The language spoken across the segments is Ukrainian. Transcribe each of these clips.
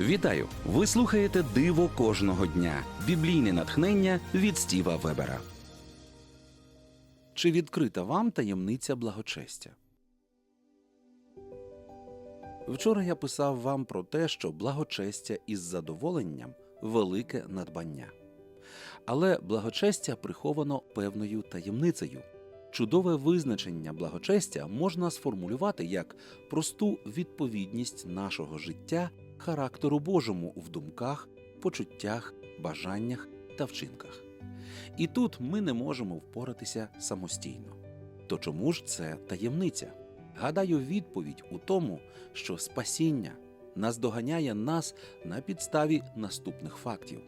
Вітаю! Ви слухаєте Диво кожного дня. Біблійне натхнення від Стіва Вебера. Чи відкрита вам таємниця благочестя? Вчора я писав вам про те, що благочестя із задоволенням велике надбання. Але благочестя приховано певною таємницею. Чудове визначення благочестя можна сформулювати як просту відповідність нашого життя характеру Божому в думках, почуттях, бажаннях та вчинках. І тут ми не можемо впоратися самостійно. То чому ж це таємниця? Гадаю, відповідь у тому, що спасіння наздоганяє нас на підставі наступних фактів.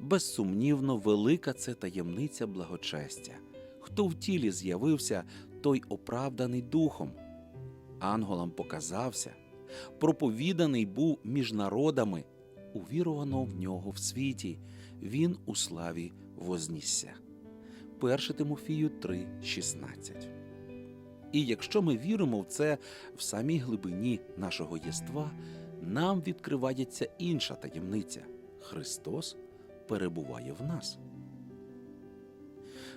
Безсумнівно, велика це таємниця благочестя. Хто в тілі з'явився, той оправданий духом. Анголам показався, проповіданий був між народами, увірувано в нього в світі, він у славі вознісся. 1 Тимофію 3,16 І якщо ми віримо в це в самій глибині нашого єства, нам відкривається інша таємниця Христос перебуває в нас.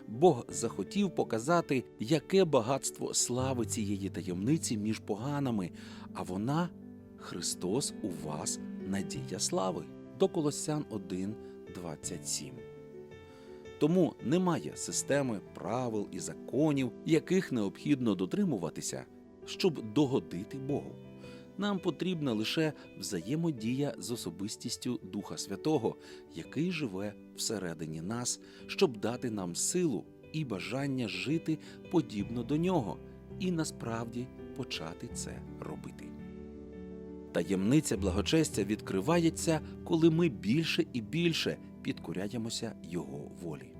Бог захотів показати, яке багатство слави цієї таємниці між поганими, а вона Христос у вас надія слави. До Колосян 1, 27. Тому немає системи правил і законів, яких необхідно дотримуватися, щоб догодити Богу. Нам потрібна лише взаємодія з особистістю Духа Святого, який живе всередині нас, щоб дати нам силу і бажання жити подібно до нього, і насправді почати це робити. Таємниця благочестя відкривається, коли ми більше і більше підкоряємося Його волі.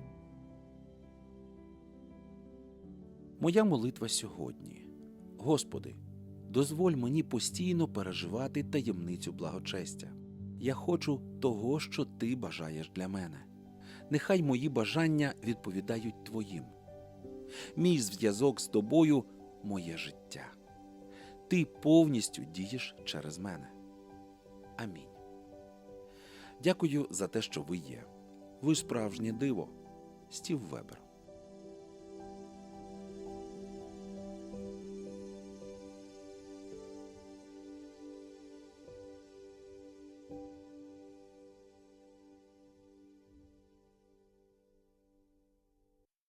Моя молитва сьогодні. Господи, дозволь мені постійно переживати таємницю благочестя. Я хочу того, що ти бажаєш для мене. Нехай мої бажання відповідають Твоїм. Мій зв'язок з тобою моє життя. Ти повністю дієш через мене. Амінь. Дякую за те, що ви є. Ви справжнє диво. Стів Вебер.